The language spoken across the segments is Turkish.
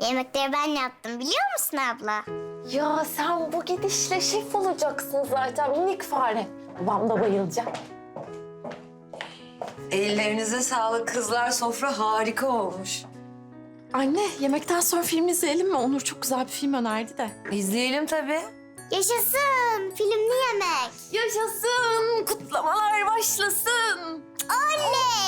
Yemekleri ben yaptım biliyor musun abla? Ya sen bu gidişle şef olacaksın zaten minik fare. Babam da bayılacak. Ellerinize sağlık kızlar. Sofra harika olmuş. Anne yemekten sonra film izleyelim mi? Onur çok güzel bir film önerdi de. İzleyelim tabii. Yaşasın filmli yemek. Yaşasın, kutlamalar başlasın. Oley!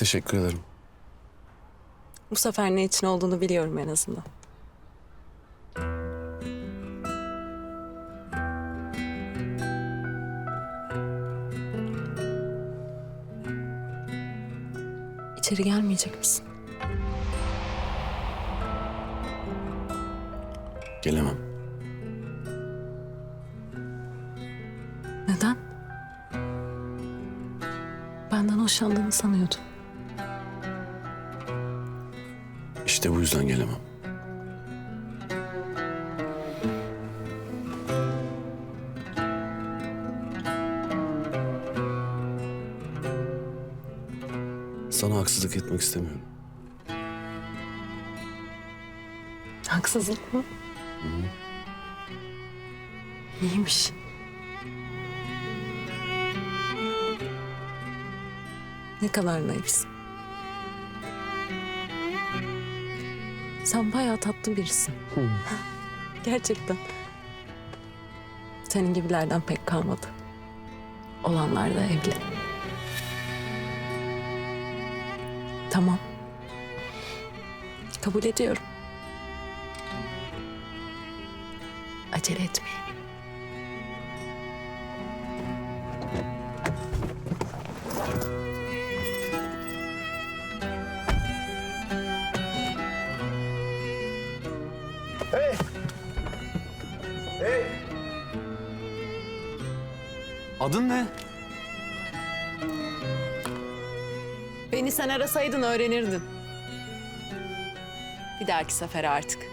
Teşekkür ederim. Bu sefer ne için olduğunu biliyorum en azından. İçeri gelmeyecek misin? Gelemem. Neden? Benden hoşlandığını sanıyordum. İşte bu yüzden gelemem. Sana haksızlık etmek istemiyorum. Haksızlık mı? İyiymiş. Ne kadar naifsin. Sen bayağı tatlı birisin. Gerçekten. Senin gibilerden pek kalmadı. Olanlar da evli. Tamam. Kabul ediyorum. Acele etmeyin. Adın ne? Beni sen arasaydın öğrenirdin. Bir dahaki sefere artık.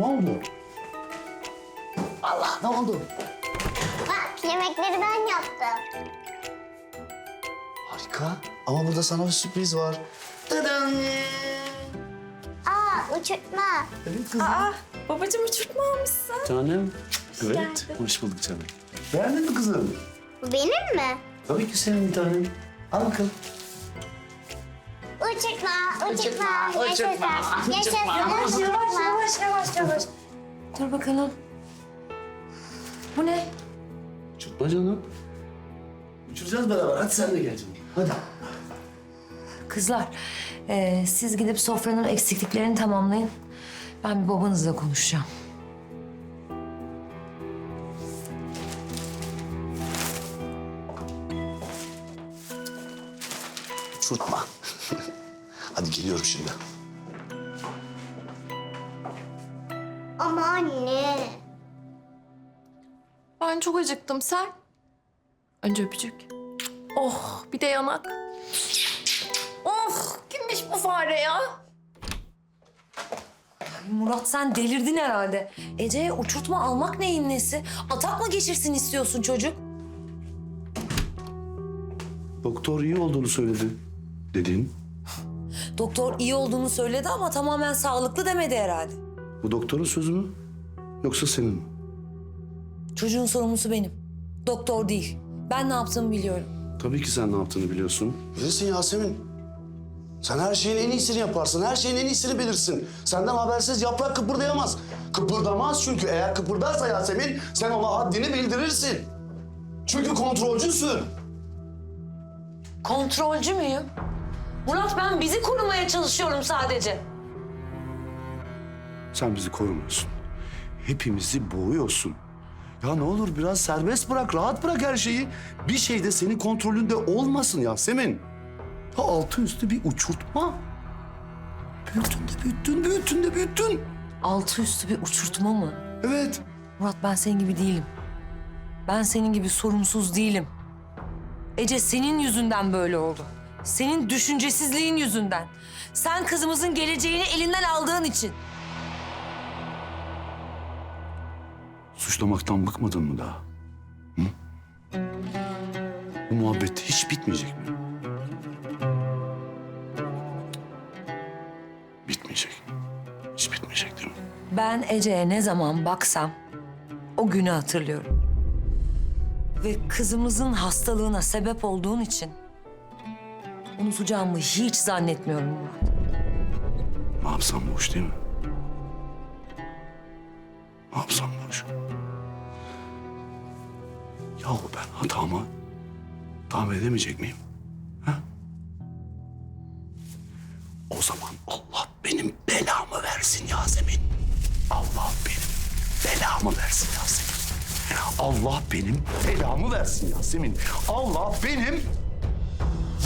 Ne oldu? Allah, ne oldu? Bak yemekleri ben yaptım. Harika. Ama burada sana bir sürpriz var. Tadan! Aa uçurtma. Evet kızım. Babacığım uçurtma almışsın. Tanem. Evet. Hoş bulduk canım. Beğendin mi kızım? Bu benim mi? Tabii ki senin bir tanem. Al bakalım. Uçurtma, uçurtma, yaşasın, yaşasın, uçurtma. Dur bakalım. Bu ne? Uçurtma canım. Uçuracağız beraber. Hadi sen de gel canım. Hadi. Kızlar, eee, siz gidip sofranın eksikliklerini tamamlayın. Ben bir babanızla konuşacağım. Uçurtma. Hadi geliyorum şimdi. Ama anne. Ben çok acıktım sen. Önce öpücük. Oh bir de yanak. Oh kimmiş bu fare ya? Murat sen delirdin herhalde. Ece'ye uçurtma almak neyin nesi? Atak mı geçirsin istiyorsun çocuk? Doktor iyi olduğunu söyledi. Dedin. Doktor iyi olduğunu söyledi ama tamamen sağlıklı demedi herhalde. Bu doktorun sözü mü? Yoksa senin mi? Çocuğun sorumlusu benim. Doktor değil. Ben ne yaptığımı biliyorum. Tabii ki sen ne yaptığını biliyorsun. Bilirsin Yasemin. Sen her şeyin en iyisini yaparsın. Her şeyin en iyisini bilirsin. Senden habersiz yaprak kıpırdayamaz. Kıpırdamaz çünkü. Eğer kıpırdarsa Yasemin sen ona haddini bildirirsin. Çünkü kontrolcüsün. Kontrolcü müyüm? Murat ben bizi korumaya çalışıyorum sadece. Sen bizi korumuyorsun. Hepimizi boğuyorsun. Ya ne olur biraz serbest bırak, rahat bırak her şeyi. Bir şey de senin kontrolünde olmasın Yasemin. Ya altı üstü bir uçurtma. Büyüttün de büyüttün, büyüttün de büyüttün. Altı üstü bir uçurtma mı? Evet. Murat ben senin gibi değilim. Ben senin gibi sorumsuz değilim. Ece senin yüzünden böyle oldu. Senin düşüncesizliğin yüzünden. Sen kızımızın geleceğini elinden aldığın için. Suçlamaktan bıkmadın mı daha? Hı? Bu muhabbet hiç bitmeyecek mi? Bitmeyecek. Hiç bitmeyecek değil mi? Ben Ece'ye ne zaman baksam o günü hatırlıyorum. Ve kızımızın hastalığına sebep olduğun için unutacağımı hiç zannetmiyorum Murat. Ne yapsam boş değil mi? Ne yapsam boş. Yahu ben hatamı tahmin edemeyecek miyim? Ha? O zaman Allah benim belamı versin Yasemin. Allah benim belamı versin Yasemin. Allah benim belamı versin Yasemin. Allah benim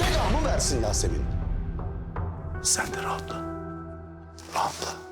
belamı versin Yasemin. Sen de rahatla. Rahatla.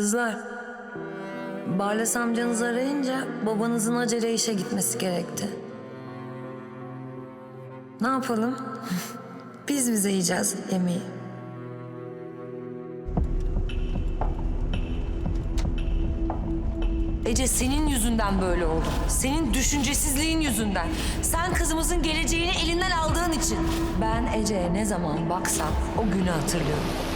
Kızlar, Barlas amcanız arayınca babanızın acele işe gitmesi gerekti. Ne yapalım? Biz bize yiyeceğiz yemeği. Ece senin yüzünden böyle oldu. Senin düşüncesizliğin yüzünden. Sen kızımızın geleceğini elinden aldığın için. Ben Ece'ye ne zaman baksam o günü hatırlıyorum.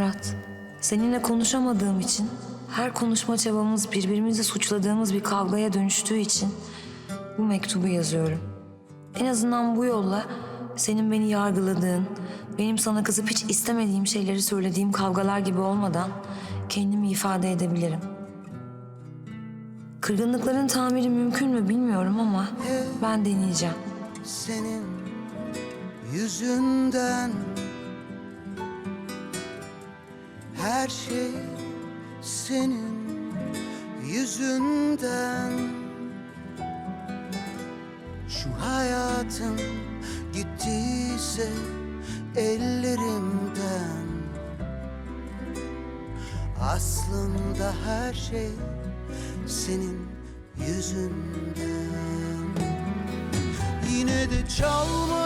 Murat, seninle konuşamadığım için, her konuşma çabamız birbirimizi suçladığımız bir kavgaya dönüştüğü için bu mektubu yazıyorum. En azından bu yolla senin beni yargıladığın, benim sana kızıp hiç istemediğim şeyleri söylediğim kavgalar gibi olmadan kendimi ifade edebilirim. Kırgınlıkların tamiri mümkün mü bilmiyorum ama ben deneyeceğim. senin yüzünden Her şey senin yüzünden. Şu hayatım gittiyse ellerimden. Aslında her şey senin yüzünden. Yine de çalmadan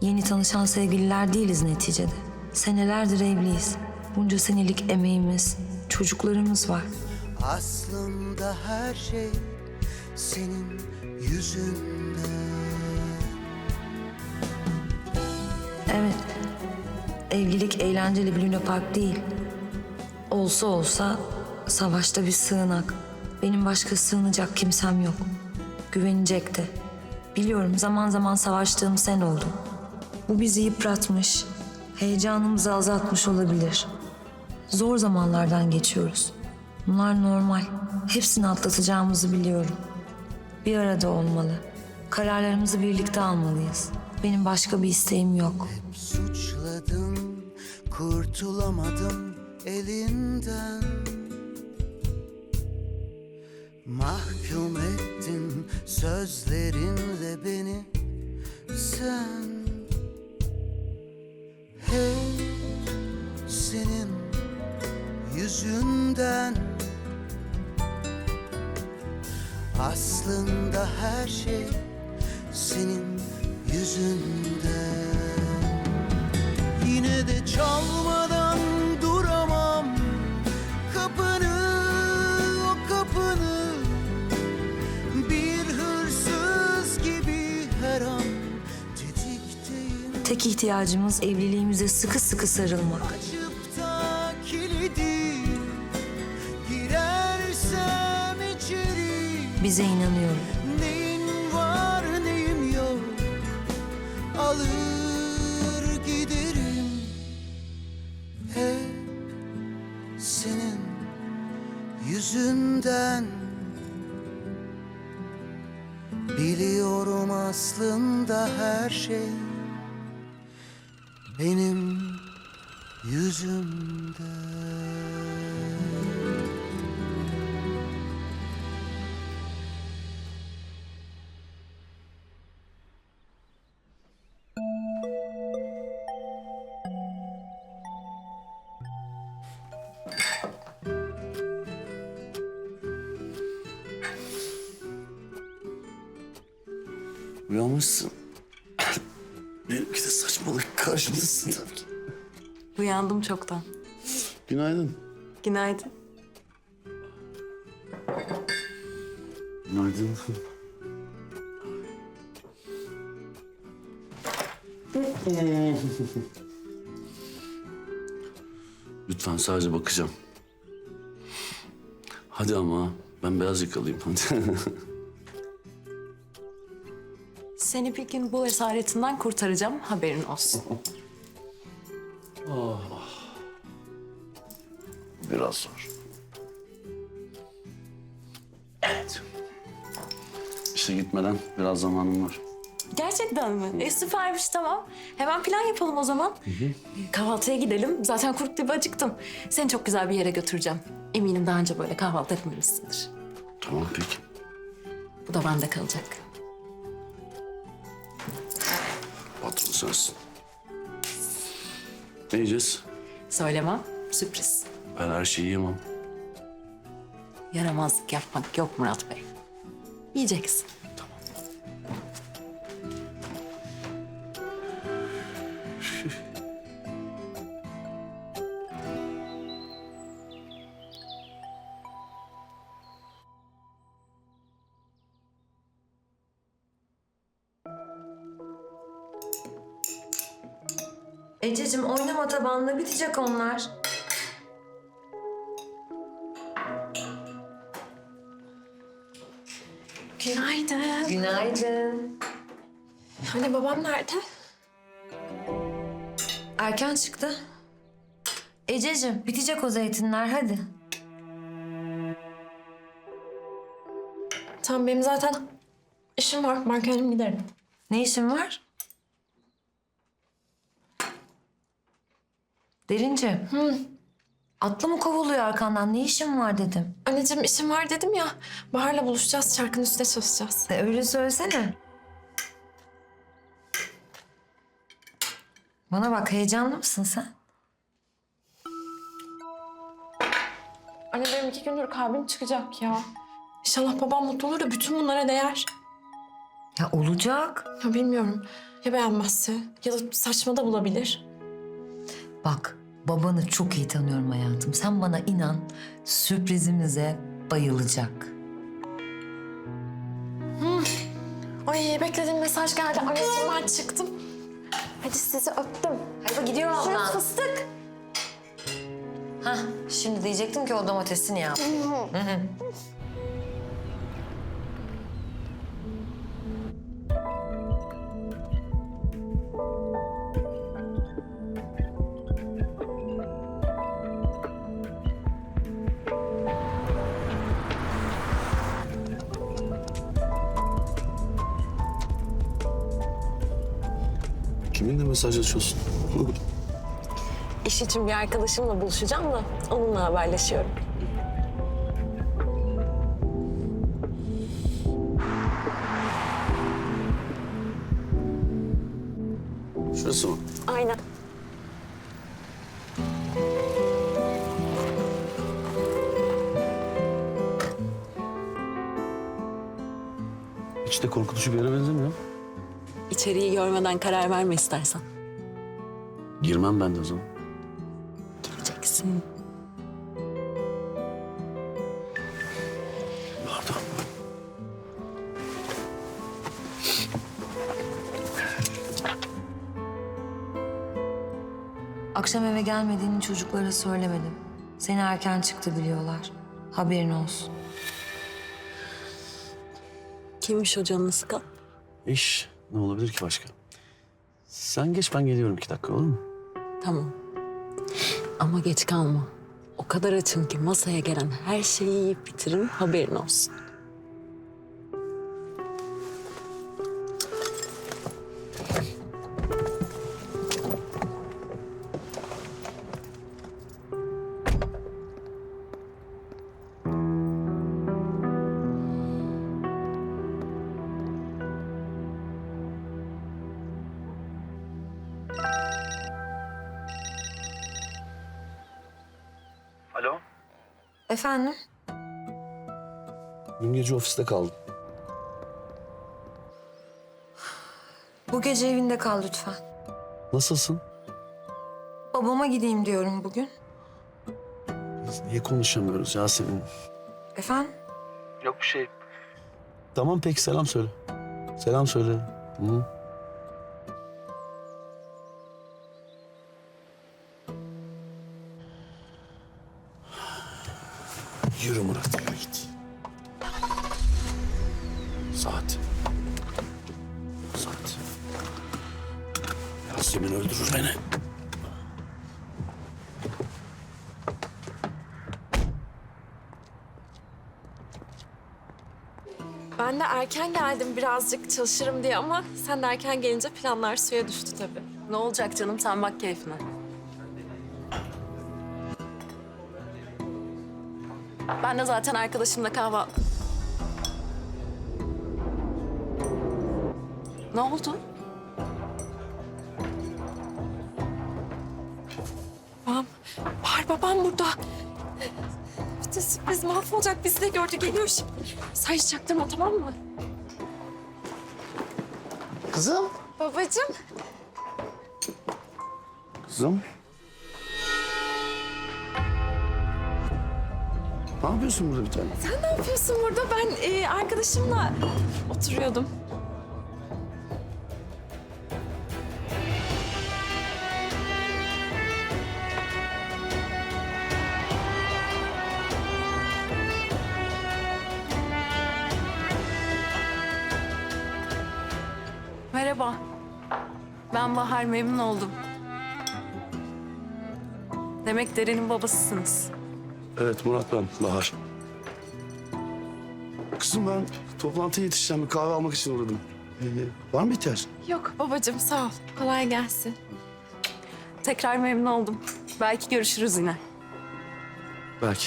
Yeni tanışan sevgililer değiliz neticede. Senelerdir evliyiz. Bunca senelik emeğimiz, çocuklarımız var. Aslında her şey senin yüzünden Evet, evlilik eğlenceli bir lunapark değil. Olsa olsa savaşta bir sığınak. Benim başka sığınacak kimsem yok. Güvenecek de. Biliyorum zaman zaman savaştığım sen oldun. Bu bizi yıpratmış. heyecanımızı azaltmış olabilir. Zor zamanlardan geçiyoruz. Bunlar normal. Hepsini atlatacağımızı biliyorum. Bir arada olmalı. Kararlarımızı birlikte almalıyız. Benim başka bir isteğim yok. Suçladım, kurtulamadım elinden Mahkum ettin sözlerinle beni sen Hep senin yüzünden. Aslında her şey senin yüzünden. Yine de Tek ihtiyacımız evliliğimize sıkı sıkı sarılmak. Bize inanıyorum. Neyin var neyim yok Alır giderim Hep senin yüzünden Biliyorum aslında her şey Benim yüzümden Uyandım çoktan. Günaydın. Günaydın. Günaydın. Lütfen sadece bakacağım. Hadi ama ben beyaz yakalayayım hadi. Seni bir gün bu esaretinden kurtaracağım. Haberin olsun. zamanım var. Gerçekten mi? E süpermiş tamam. Hemen plan yapalım o zaman. Kahvaltıya gidelim. Zaten kurt gibi acıktım. Seni çok güzel bir yere götüreceğim. Eminim daha önce böyle kahvaltı etmemişsindir. Tamam peki. Bu da bende kalacak. Patron sensin. Ne yiyeceğiz? Söylemem. Sürpriz. Ben her şeyi yemem. Yaramazlık yapmak yok Murat Bey. Yiyeceksin. Ececiğim oynama tabanla bitecek onlar. Günaydın. Hani babam nerede? Erken çıktı. Ececiğim bitecek o zeytinler hadi. Tamam benim zaten işim var. Ben kendim giderim. Ne işin var? Derince. Hı. Atlı mı kovuluyor arkandan? Ne işin var dedim. Anneciğim işim var dedim ya. Bahar'la buluşacağız. Şarkının üstüne çalışacağız. E, öyle söylesene. Bana bak heyecanlı mısın sen? Anne benim iki gündür kalbim çıkacak ya. İnşallah babam mutlu olur da bütün bunlara değer. Ya olacak. Ya bilmiyorum. Ya beğenmezse ya da saçma da bulabilir. Bak babanı çok iyi tanıyorum hayatım. Sen bana inan sürprizimize bayılacak. Ay beklediğim mesaj geldi. Anneciğim ben çıktım. Hadi sizi öptüm. Hadi gidiyor Şurası fıstık. Hah, şimdi diyecektim ki o domatesini yap. Mesajlaşıyorsun? İş için bir arkadaşımla buluşacağım da onunla haberleşiyorum. Şurası mı? Aynen. Hiç de korkutucu bir yere benzemiyor. İçeriği görmeden karar verme istersen. Girmem ben de o zaman. Gireceksin. Pardon. Akşam eve gelmediğini çocuklara söylemedim. Seni erken çıktı biliyorlar. Haberin olsun. Kimmiş o canını sıkan? İş. Ne olabilir ki başka? Sen geç ben geliyorum iki dakika olur mu? Tamam. Ama geç kalma. O kadar açım ki masaya gelen her şeyi yiyip bitiririm haberin olsun. Efendim? Dün gece ofiste kaldım. Bu gece evinde kal lütfen. Nasılsın? Babama gideyim diyorum bugün. Biz niye konuşamıyoruz Yasemin? Efendim? Yok bir şey. Tamam peki selam söyle. Selam söyle. Hı? Öldürür beni. Ben de erken geldim birazcık çalışırım diye ama sen de erken gelince planlar suya düştü tabii. Ne olacak canım sen bak keyfine. Ben de zaten arkadaşımla kahvaltı... Ne oldu? Burada. Bütün sürpriz mahvolacak. Bizi de gördü geliyor şimdi. Sen hiç çaktırma tamam mı? Kızım. Babacığım. Kızım. Ne yapıyorsun burada bir tane? Sen ne yapıyorsun burada? Ben e, arkadaşımla oturuyordum. Memnun oldum. Demek Deren'in babasısınız. Evet Murat ben, Bahar. Kızım ben toplantıya yetişeceğim. Bir kahve almak için uğradım. Ee, var mı ihtiyaç? Yok babacığım sağ ol. Kolay gelsin. Tekrar memnun oldum. Belki görüşürüz yine. Belki.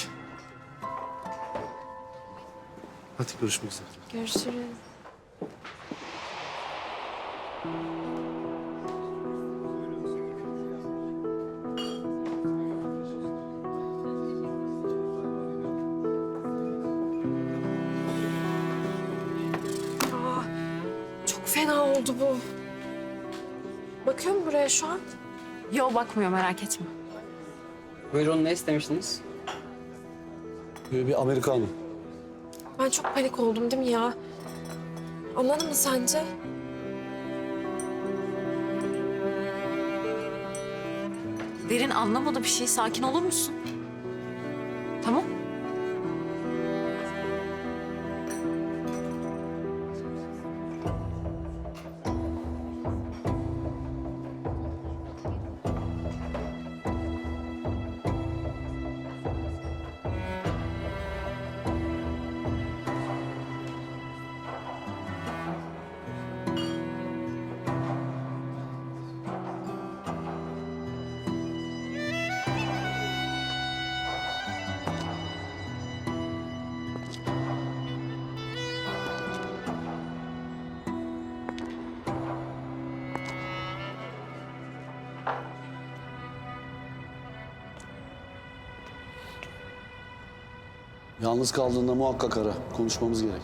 Hadi görüşmek üzere. Görüşürüz. Yo bakmıyor merak etme. Buyurun ne istemiştiniz? Ee, bir Amerikanım. Ben çok panik oldum değil mi ya? Anladın mı sence? Derin anlamadı bir şey. Sakin olur musun? Yalnız kaldığında muhakkak ara. Konuşmamız gerek.